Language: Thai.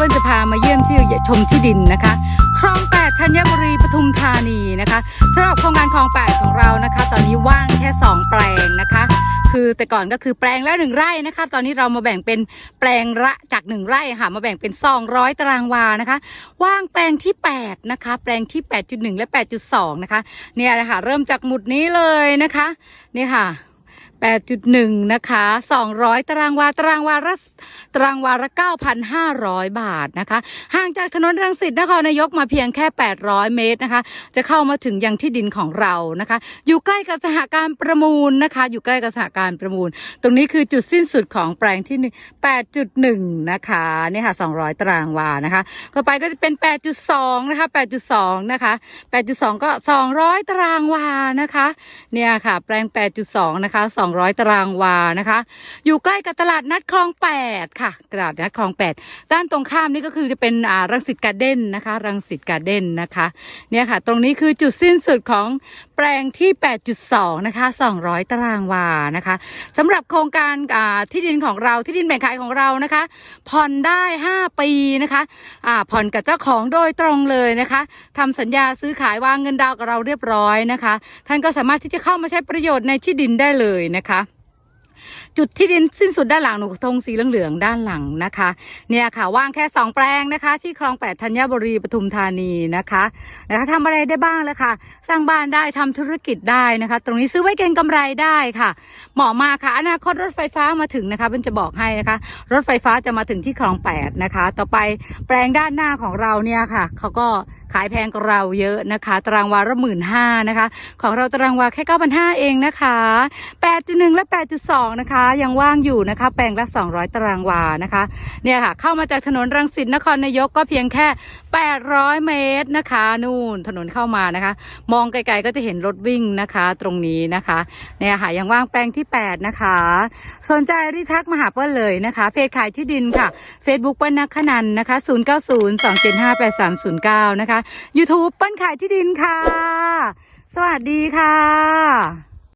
ก็จะพามาเยี่ยมที่ชมที่ดินนะคะคลองแปดธัญบุรีปทุมธานีนะคะสำหรับโครงการคลองแปดของเรานะคะ ตอนนี้ว่างแค่ 2 แปลงนะคะ คือแต่ก่อนก็คือแปลงละหนึ่งไร่นะคะ ตอนนี้เรามาแบ่งเป็นแปลงละจากหนึ่งไร่ค่ะมาแบ่งเป็น200ตารางวานะคะ ว่างแปลงที่8นะคะ แปลงที่ 8.1 และ 8.2 นะคะ เนี่ยนะคะเริ่มจากหมุดนี้เลยนะคะ นี่ค่ะ 8.1 นะคะ 200 ตารางวา ตารางวาละตารางวาละ 9,500 บาทนะคะ ห่างจากถนนรังสิตนครนายกมาเพียงแค่ 800 เมตรนะคะ จะเข้ามาถึงยังที่ดินของเรานะคะ อยู่ใกล้กับสหการประมูลนะคะ อยู่ใกล้กับสหการประมูล ตรงนี้คือจุดสิ้นสุดของแปลงที่ 8.1 นะคะเนี่ยค่ะ 200 ตารางวานะคะต่อไปก็จะเป็น 8.2 นะคะ 8.2 นะคะ 8.2 ก็ 200 ตารางวานะคะ เนี่ยค่ะ แปลง 8.2 นะคะ2 200 ตารางวานะคะ อยู่ใกล้กับตลาดนัดคลอง 8 ค่ะตลาดนัดคลอง 8 ด้านตรงข้ามนี่ก็คือจะเป็นอ่ารังสิตการ์เด้นนะคะ รังสิตการ์เด้นนะคะเนี่ยค่ะ ตรงนี้คือจุดสิ้นสุดของแปลงที่ 8.2 นะคะ 200 ตารางวานะคะสำหรับโครงการอ่าที่ดินของเราที่ดินแบ่งขายของเรานะคะ ผ่อนได้ 5 ปีนะคะอ่าผ่อนกับเจ้าของโดยตรงเลยนะคะทำสัญญาซื้อขายวางเงินดาวน์กับเราเรียบร้อยนะคะ ท่านก็สามารถที่จะเข้ามาใช้ประโยชน์ในที่ดินได้เลยนะคะนะคะ จุดที่ดินสิ้นสุดด้านหลังหนูธงสีเหลืองๆด้านหลังนะคะ เนี่ยค่ะว่างแค่สองแปลงนะคะ ที่คลองแปดธัญบุรีปทุมธานีนะคะนะคะทำอะไรได้บ้างแล้วค่ะ สร้างบ้านได้ทำธุรกิจได้นะคะ ตรงนี้ซื้อไว้เก็งกำไรได้ค่ะเหมาะมากค่ะอนาคตรถไฟฟ้ามาถึงนะคะเป็นจะบอกให้นะคะ รถไฟฟ้าจะมาถึงที่คลองแปดนะคะ ต่อไปแปลงด้านหน้าของเราเนี่ยค่ะเขาก็ขายแพงกว่าเราเยอะนะคะ ตารางวาละหมื่นห้านะคะ ของเราตารางวาแค่เก้าพันห้าเองนะคะแปดจุดหนึ่งและแปดจุดสองนะคะ ยังว่างอยู่นะคะ แปลงละสองร้อยตารางวานะคะ เนี่ยค่ะ เข้ามาจากถนนรังสิตนครนายกก็เพียงแค่ 800 เมตรนะคะ นู่นถนนเข้ามานะคะ มองไกลๆก็จะเห็นรถวิ่งนะคะ ตรงนี้นะคะเนี่ยค่ะยังว่างแปลงที่ 8 นะคะ สนใจรีทักมาหาเปิ้ลเลยนะคะ เพจขายที่ดินค่ะ Facebook เปิ้ลนักขนันนะคะ 0902758309 นะคะ YouTube เปิ้ลขายที่ดินค่ะ สวัสดีค่ะ